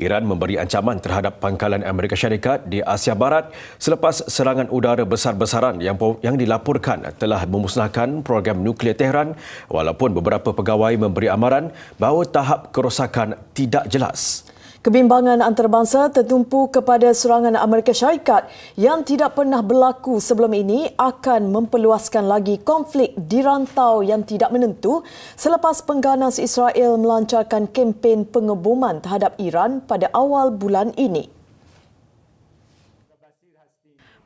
Iran memberi ancaman terhadap pangkalan Amerika Syarikat di Asia Barat selepas serangan udara besar-besaran yang yang dilaporkan telah memusnahkan program nuklear Tehran walaupun beberapa pegawai memberi amaran bahawa tahap kerosakan tidak jelas. Kebimbangan antarabangsa tertumpu kepada serangan Amerika Syarikat yang tidak pernah berlaku sebelum ini akan memperluaskan lagi konflik di rantau yang tidak menentu selepas pengganas Israel melancarkan kempen pengeboman terhadap Iran pada awal bulan ini.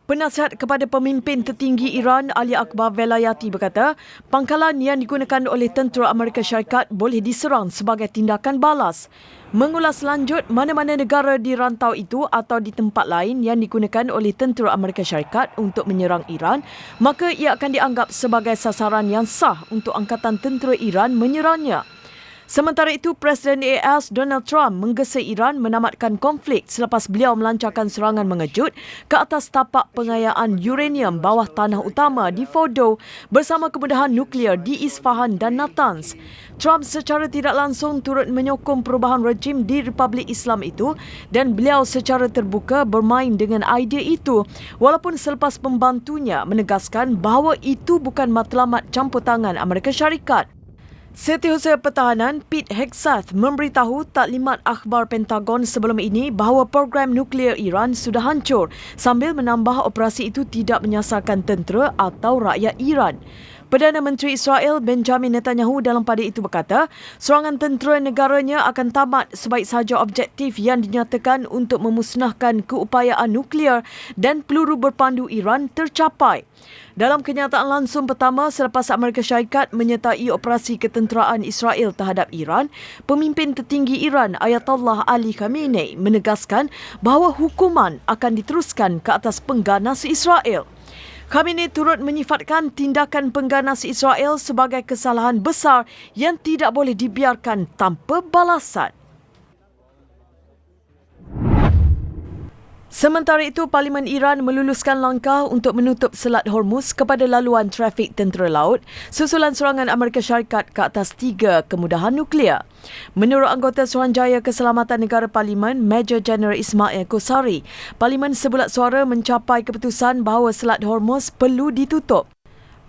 Penasihat kepada pemimpin tertinggi Iran Ali Akbar Velayati berkata, pangkalan yang digunakan oleh tentera Amerika Syarikat boleh diserang sebagai tindakan balas. Mengulas lanjut mana-mana negara di rantau itu atau di tempat lain yang digunakan oleh tentera Amerika Syarikat untuk menyerang Iran, maka ia akan dianggap sebagai sasaran yang sah untuk angkatan tentera Iran menyerangnya. Sementara itu, Presiden AS Donald Trump menggesa Iran menamatkan konflik selepas beliau melancarkan serangan mengejut ke atas tapak pengayaan uranium bawah tanah utama di Fordo bersama kemudahan nuklear di Isfahan dan Natanz. Trump secara tidak langsung turut menyokong perubahan rejim di Republik Islam itu dan beliau secara terbuka bermain dengan idea itu walaupun selepas pembantunya menegaskan bahawa itu bukan matlamat campur tangan Amerika Syarikat. Setiausaha Pertahanan Pete Hegseth memberitahu taklimat akhbar Pentagon sebelum ini bahawa program nuklear Iran sudah hancur sambil menambah operasi itu tidak menyasarkan tentera atau rakyat Iran. Perdana Menteri Israel Benjamin Netanyahu dalam pada itu berkata, serangan tentera negaranya akan tamat sebaik sahaja objektif yang dinyatakan untuk memusnahkan keupayaan nuklear dan peluru berpandu Iran tercapai. Dalam kenyataan langsung pertama selepas Amerika Syarikat menyertai operasi ketenteraan Israel terhadap Iran, pemimpin tertinggi Iran Ayatollah Ali Khamenei menegaskan bahawa hukuman akan diteruskan ke atas pengganas Israel. Khamenei turut menyifatkan tindakan pengganas Israel sebagai kesalahan besar yang tidak boleh dibiarkan tanpa balasan. Sementara itu, Parlimen Iran meluluskan langkah untuk menutup Selat Hormuz kepada laluan trafik tentera laut susulan serangan Amerika Syarikat ke atas tiga kemudahan nuklear. Menurut anggota Suruhanjaya Keselamatan Negara Parlimen, Major General Ismail Kosari, Parlimen sebulat suara mencapai keputusan bahawa Selat Hormuz perlu ditutup.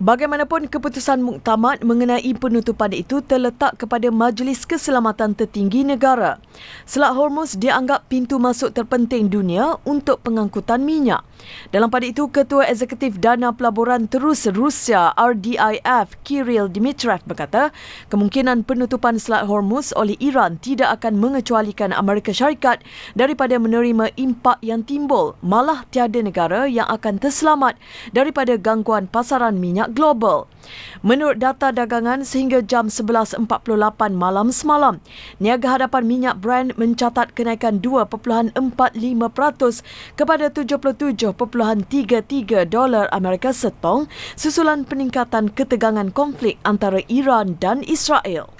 Bagaimanapun keputusan muktamad mengenai penutupan itu terletak kepada Majlis Keselamatan Tertinggi Negara. Selat Hormuz dianggap pintu masuk terpenting dunia untuk pengangkutan minyak. Dalam pada itu, Ketua Eksekutif Dana Pelaburan Terus Rusia RDIF Kirill Dmitriev berkata, kemungkinan penutupan Selat Hormuz oleh Iran tidak akan mengecualikan Amerika Syarikat daripada menerima impak yang timbul. Malah tiada negara yang akan terselamat daripada gangguan pasaran minyak global. Menurut data dagangan sehingga jam 11.48 malam semalam, niaga hadapan minyak Brent mencatat kenaikan 2.45% kepada 77.33 dolar Amerika setong susulan peningkatan ketegangan konflik antara Iran dan Israel.